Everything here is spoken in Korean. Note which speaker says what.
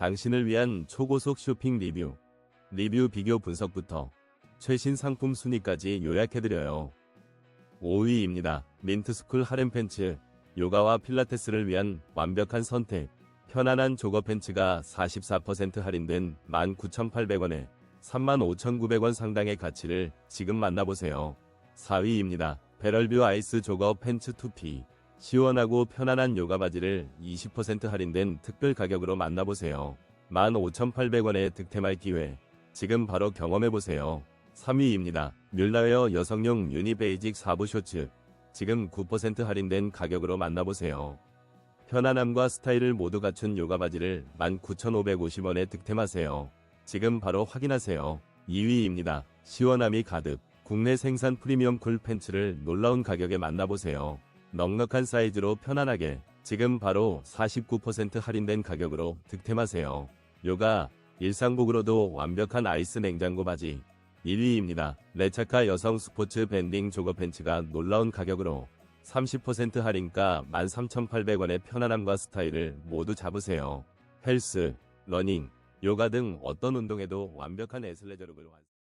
Speaker 1: 당신을 위한 초고속 쇼핑 리뷰, 리뷰 비교 분석부터 최신 상품 순위까지 요약해드려요. 5위입니다. 민트스쿨 하렘 팬츠, 요가와 필라테스를 위한 완벽한 선택. 편안한 조거 팬츠가 44% 할인된 19,800원에 35,900원 상당의 가치를 지금 만나보세요. 4위입니다. 베럴뷰 아이스 조거 팬츠 2P. 시원하고 편안한 요가 바지를 20% 할인된 특별 가격으로 만나보세요. 15,800원의 득템할 기회. 지금 바로 경험해보세요. 3위입니다. 뮬라웨어 여성용 유니 베이직 4부 쇼츠. 지금 9% 할인된 가격으로 만나보세요. 편안함과 스타일을 모두 갖춘 요가 바지를 19,550원에 득템하세요. 지금 바로 확인하세요. 2위입니다. 시원함이 가득. 국내 생산 프리미엄 쿨 팬츠를 놀라운 가격에 만나보세요. 넉넉한 사이즈로 편안하게 지금 바로 49% 할인된 가격으로 득템하세요. 요가 일상복으로도 완벽한 아이스 냉장고 바지 1위입니다. 레차카 여성 스포츠 밴딩 조거 팬츠가 놀라운 가격으로 30% 할인가 13,800원의 편안함과 스타일을 모두 잡으세요. 헬스, 러닝, 요가 등 어떤 운동에도 완벽한 에슬레저룩을 완성.